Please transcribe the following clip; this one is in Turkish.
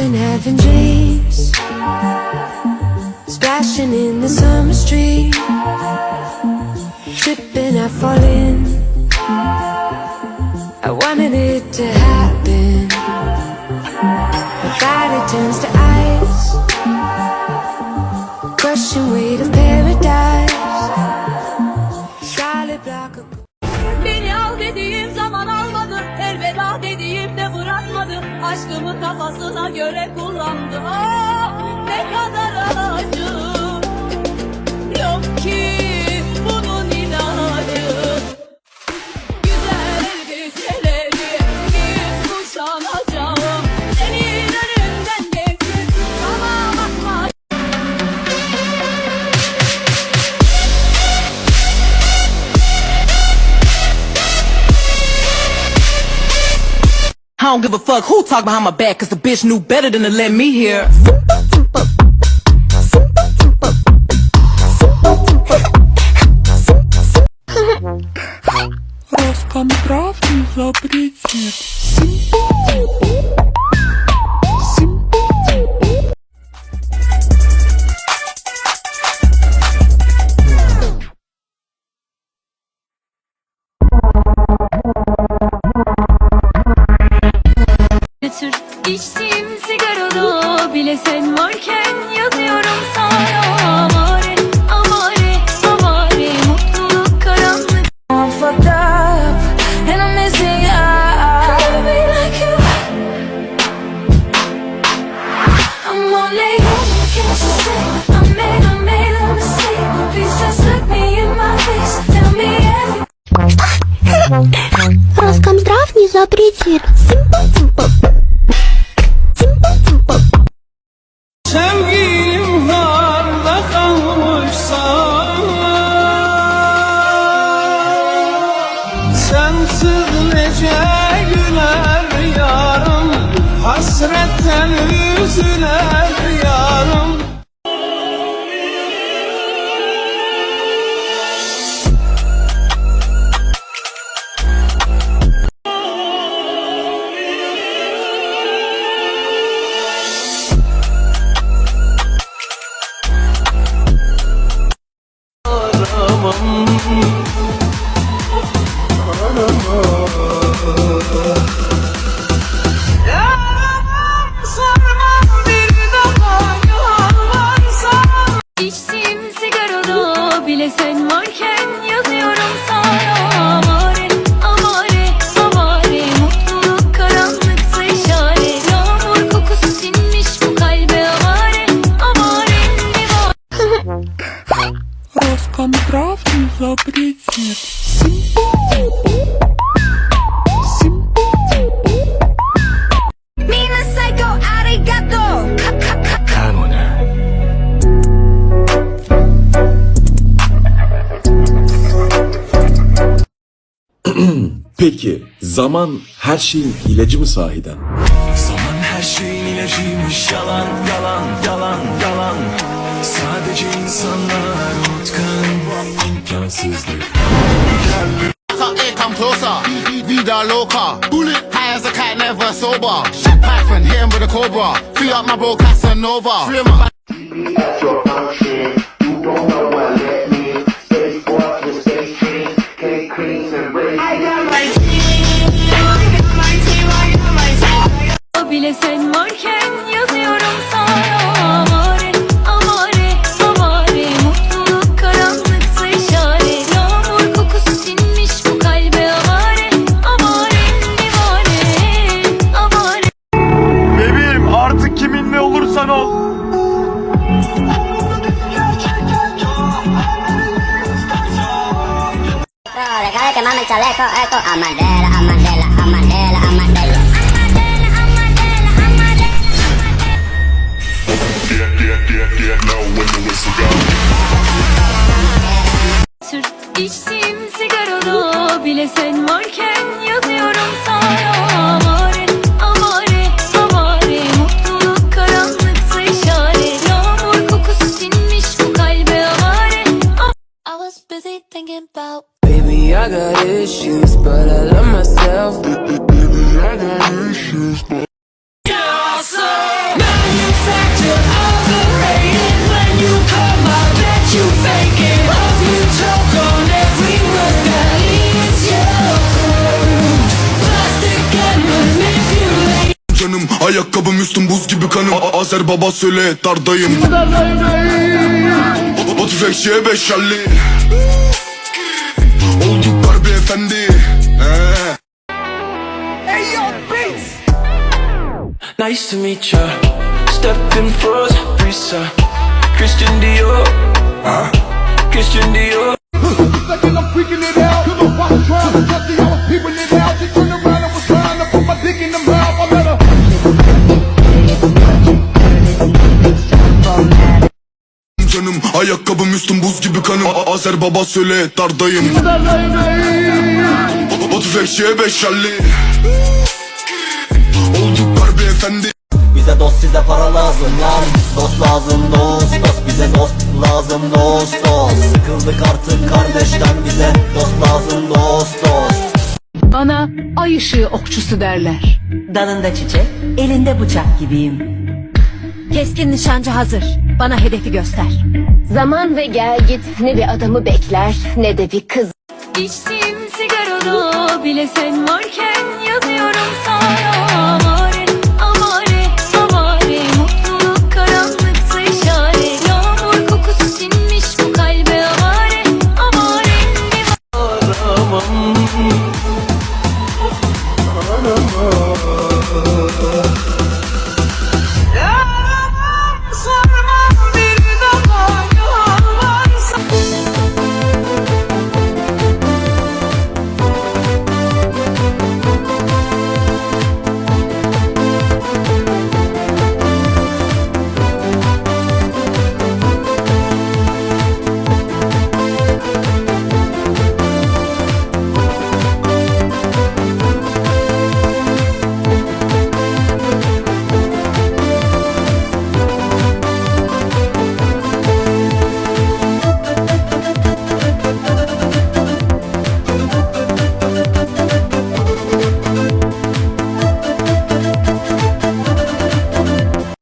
been having dreams, splashing in the summer street, tripping, I fall in. I wanted it to happen. My body turns to Aşkımı kafasına göre kullandı. Ah ne kadar acı. Yok ki don't give a fuck who talk behind my back, cause the bitch knew better than to let me hear. Роскомздрав не запретит. Sabredir. Simple simple. Simple simple. Sevgilim harda kalmışsa Sensiz nece güler yarım Hasretten üzüler не запретит. Симпл-симпл. Симпл-симпл. Mina psycho arigato Peki zaman her şeyin ilacı mı sahiden? Zaman her şeyin ilacıymış yalan yalan yalan yalan Sadece insanlar unutkan imkansızdır Here come closer, vida loca. Bullet high as a cat, never sober. Shit Python, hit him with a cobra. Free up my bro Casanova. Free him up. your function. You don't know what let me. Space boys with space trees, cake creams and raisins. I got my bile sen varken yazıyorum sana chaleco eco, a madera, a madera. but I love myself. Canım Ayakkabım üstüm buz gibi kanım. A Azer baba söyle dardayım. O tüfekçiye beş elli. Olduk garbi efendi Nice to meet ya. Stephen Frost, Risa, Christian Dior, Christian Dior. Second, I'm freaking it out. I'm watching trial. Jesse, I was peeping it out. She turned around and was trying to put my dick in the mouth. I let her. Canım ayakkabım üstüm buz gibi kanım A- Azer baba söyle dardayım O- O tüfekçiye beşerli Olduk efendi Bize dost size para lazım lan Dost lazım dost dost Bize dost lazım dost dost Sıkıldık artık kardeşten bize Dost lazım dost dost Bana ay ışığı okçusu derler. Dalında çiçek, elinde bıçak gibiyim. Keskin nişancı hazır. Bana hedefi göster. Zaman ve gel git ne bir adamı bekler ne de bir kız. İçtiğim sigarada bile sen varken yazıyorum sana